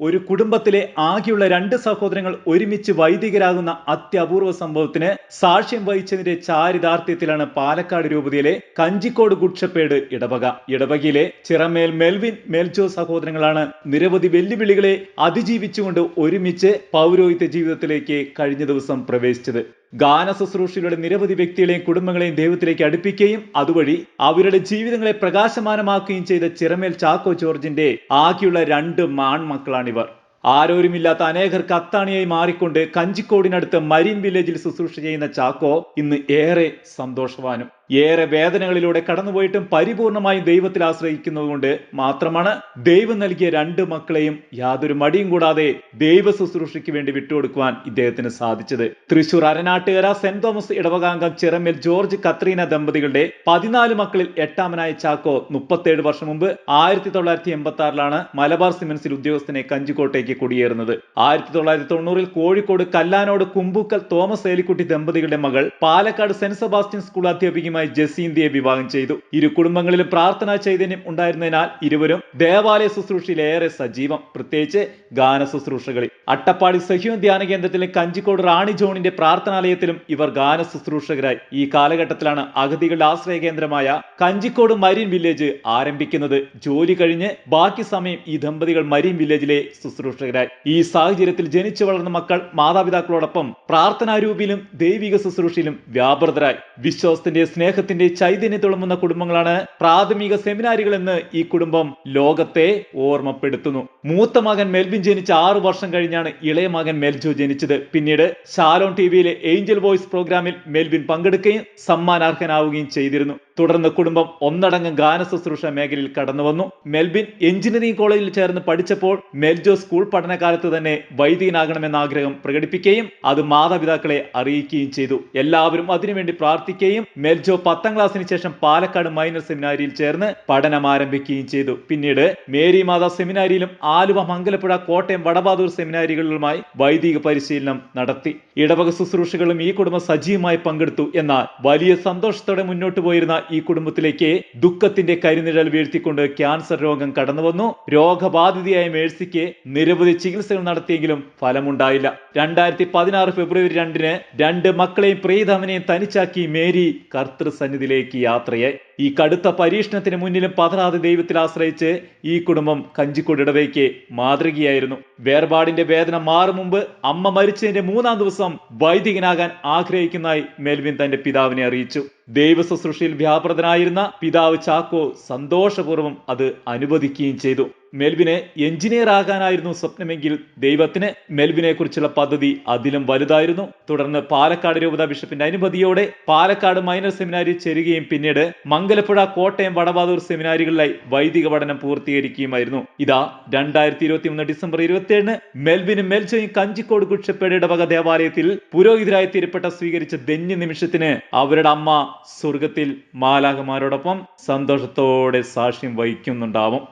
ഒരു കുടുംബത്തിലെ ആകെയുള്ള രണ്ട് സഹോദരങ്ങൾ ഒരുമിച്ച് വൈദികരാകുന്ന അത്യപൂർവ സംഭവത്തിന് സാക്ഷ്യം വഹിച്ചതിന്റെ ചാരിതാർത്ഥ്യത്തിലാണ് പാലക്കാട് രൂപതയിലെ കഞ്ചിക്കോട് ഗുഡ്ഷപ്പേട് ഇടവക. ഇടവകയിലെ ചിറമേൽ മെൽവിൻ മേൽജോ സഹോദരങ്ങളാണ് നിരവധി വെല്ലുവിളികളെ അതിജീവിച്ചുകൊണ്ട് ഒരുമിച്ച് പൗരോഹിത്യ ജീവിതത്തിലേക്ക് കഴിഞ്ഞ ദിവസം പ്രവേശിച്ചത്. ഗാന ശുശ്രൂഷയിലൂടെ നിരവധി വ്യക്തികളെയും കുടുംബങ്ങളെയും ദൈവത്തിലേക്ക് അടുപ്പിക്കുകയും അതുവഴി അവരുടെ ജീവിതങ്ങളെ പ്രകാശമാനമാക്കുകയും ചെയ്ത ചിറമേൽ ചാക്കോ ജോർജിന്റെ ആകെയുള്ള രണ്ട് മാൺമക്കളാണിവർ. ആരോരുമില്ലാത്ത അനേകർക്ക് അത്താണിയായി മാറിക്കൊണ്ട് കഞ്ചിക്കോടിനടുത്ത് മരീൻ വില്ലേജിൽ ശുശ്രൂഷ ചെയ്യുന്ന ചാക്കോ ഇന്ന് ഏറെ സന്തോഷവാനും. ഏറെ വേദനകളിലൂടെ കടന്നുപോയിട്ടും പരിപൂർണമായും ദൈവത്തിൽ ആശ്രയിക്കുന്നതുകൊണ്ട് മാത്രമാണ് ദൈവം നൽകിയ രണ്ട് മക്കളെയും യാതൊരു മടിയും കൂടാതെ ദൈവ ശുശ്രൂഷയ്ക്ക് വേണ്ടി വിട്ടുകൊടുക്കുവാൻ ഇദ്ദേഹത്തിന് സാധിച്ചത്. തൃശൂർ അരനാട്ടുകര സെന്റ് തോമസ് ഇടവകാംഗം ചിറമേൽ ജോർജ് കത്രീന ദമ്പതികളുടെ പതിനാല് മക്കളിൽ എട്ടാമനായ ചാക്കോ മുപ്പത്തേഴ് വർഷം മുമ്പ് ആയിരത്തി തൊള്ളായിരത്തി എൺപത്തി ആറിലാണ് മലബാർ സിമെന്റ്സിൽ ഉദ്യോഗസ്ഥനെ കഞ്ചിക്കോട്ടേക്ക് കുടിയേറുന്നത്. ആയിരത്തി തൊള്ളായിരത്തി തൊണ്ണൂറിൽ കോഴിക്കോട് കല്ലാനോട് കുമ്പൂക്കൽ തോമസ് ഏലിക്കുട്ടി ദമ്പതികളുടെ മകൾ പാലക്കാട് സെന്റ് സെബാസ്റ്റ്യൻ സ്കൂൾ അധ്യാപികയുമായി ജസീന്തിയെ വിവാഹം ചെയ്തു. ഇരു കുടുംബങ്ങളിലും പ്രാർത്ഥനാ ചൈതന്യം ഉണ്ടായിരുന്നതിനാൽ ഇരുവരും ദേവാലയ ശുശ്രൂഷയിലേറെ സജീവം. പ്രത്യേകിച്ച് ഗാന ശുശ്രൂഷകളിൽ. അട്ടപ്പാടി സഹ്യോൻ ധ്യാന കേന്ദ്രത്തിലെ കഞ്ചിക്കോട് റാണി ജോണിന്റെ പ്രാർത്ഥനാലയത്തിലും ഇവർ ഗാന ശുശ്രൂഷകരായി. ഈ കാലഘട്ടത്തിലാണ് അഗതികളുടെ ആശ്രയ കേന്ദ്രമായ കഞ്ചിക്കോട് മരീൻ വില്ലേജ് ആരംഭിക്കുന്നത്. ജോലി കഴിഞ്ഞ് ബാക്കി സമയം ഈ ദമ്പതികൾ മരീൻ വില്ലേജിലെ ശുശ്രൂഷകരായി. ഈ സാഹചര്യത്തിൽ ജനിച്ചു വളർന്ന മക്കൾ മാതാപിതാക്കളോടൊപ്പം പ്രാർത്ഥനാരൂപിയിലും ദൈവിക ശുശ്രൂഷയിലും വ്യാപൃതരായി. വിശ്വാസത്തിന്റെ സ്നേഹത്തിന്റെ ചൈതന്യം തുളുമ്പുന്ന കുടുംബങ്ങളാണ് പ്രാഥമിക സെമിനാരികൾ എന്ന് ഈ കുടുംബം ലോകത്തെ ഓർമ്മപ്പെടുത്തുന്നു. മൂത്ത മകൻ മെൽബിൻ ജനിച്ച ആറു വർഷം കഴിഞ്ഞാണ് ഇളയ മകൻ മെൽജു ജനിച്ചത്. പിന്നീട് Shalom ടിവിയിലെ Angel voice program Melbin പങ്കെടുക്കുകയും സമ്മാനാർഹനാവുകയും ചെയ്തിരുന്നു. തുടർന്ന് കുടുംബം ഒന്നടങ്കം ഗാന ശുശ്രൂഷ മേഖലയിൽ കടന്നു വന്നു മെൽബിൻ എഞ്ചിനീയറിംഗ് കോളേജിൽ ചേർന്ന് പഠിച്ചപ്പോൾ മെൽജോ സ്കൂൾ പഠനകാലത്ത് തന്നെ വൈദികനാകണമെന്ന ആഗ്രഹം പ്രകടിപ്പിക്കുകയും അത് മാതാപിതാക്കളെ അറിയിക്കുകയും ചെയ്തു. എല്ലാവരും അതിനുവേണ്ടി പ്രാർത്ഥിക്കുകയും മെൽജോ പത്താം ക്ലാസ്സിന് ശേഷം പാലക്കാട് മൈനർ സെമിനാരിയിൽ ചേർന്ന് പഠനം ആരംഭിക്കുകയും ചെയ്തു. പിന്നീട് മേരി മാതാ സെമിനാരിയിലും ആലുവ മംഗലപ്പുഴ കോട്ടയം വടബാദൂർ സെമിനാരികളിലുമായി വൈദിക പരിശീലനം നടത്തി. ഇടവക ശുശ്രൂഷകളും ഈ കുടുംബം സജീവമായി പങ്കെടുത്തു. എന്നാൽ വലിയ സന്തോഷത്തോടെ മുന്നോട്ട് പോയിരുന്ന ഈ കുടുംബത്തിലേക്ക് ദുഃഖത്തിന്റെ കരിനിഴൽ വീഴ്ത്തിക്കൊണ്ട് ക്യാൻസർ രോഗം കടന്നുവന്നു. രോഗബാധിതയായ മേഴ്സിക്ക് നിരവധി ചികിത്സകൾ നടത്തിയെങ്കിലും ഫലമുണ്ടായില്ല. രണ്ടായിരത്തി പതിനാറ് ഫെബ്രുവരി രണ്ടിന് രണ്ട് മക്കളെയും പ്രീതമനെയും തനിച്ചാക്കി മേരി കർത്തൃസന്നിധിയിലേക്ക് യാത്രയായി. ഈ കടുത്ത പരീക്ഷണത്തിന് മുന്നിലും പതറാതെ ദൈവത്തിൽ ആശ്രയിച്ച് ഈ കുടുംബം കഞ്ചിക്കോട് ഇടവയ്ക്ക് മാതൃകയായിരുന്നു. വേർപാടിന്റെ വേദന മാറും മുമ്പ് അമ്മ മരിച്ചതിന്റെ മൂന്നാം ദിവസം വൈദികനാകാൻ ആഗ്രഹിക്കുന്നതായി മെൽവിൻ തന്റെ പിതാവിനെ അറിയിച്ചു. ദൈവ ശുശ്രൂഷയിൽ വ്യാപൃതനായിരുന്ന പിതാവ് ചാക്കോ സന്തോഷപൂർവം അത് അനുവദിക്കുകയും ചെയ്തു. മെൽവിന് എഞ്ചിനീയർ ആകാനായിരുന്നു സ്വപ്നമെങ്കിൽ ദൈവത്തിന് മെൽവിനെ കുറിച്ചുള്ള പദ്ധതി അതിലും വലുതായിരുന്നു. തുടർന്ന് പാലക്കാട് രൂപത ബിഷപ്പിന്റെ അനുമതിയോടെ പാലക്കാട് മൈനർ സെമിനാരി ചേരുകയും പിന്നീട് മംഗലപ്പുഴ കോട്ടയം വടവാതൂർ സെമിനാരികളിലായി വൈദിക പഠനം പൂർത്തീകരിക്കുകയുമായിരുന്നു. ഇതാ രണ്ടായിരത്തി ഇരുപത്തി മൂന്ന് ഡിസംബർ ഇരുപത്തിയേഴിന് മെൽവിനും മെൽജയും കഞ്ചിക്കോട് കുക്ഷപ്പേടയുടെ വക ദേവാലയത്തിൽ പുരോഹിതരായി തിരുപ്പെട്ട സ്വീകരിച്ച ധന്യ നിമിഷത്തിന് അവരുടെ അമ്മ സ്വർഗത്തിൽ മാലാകമാരോടൊപ്പം സന്തോഷത്തോടെ സാക്ഷ്യം വഹിക്കുന്നുണ്ടാവും.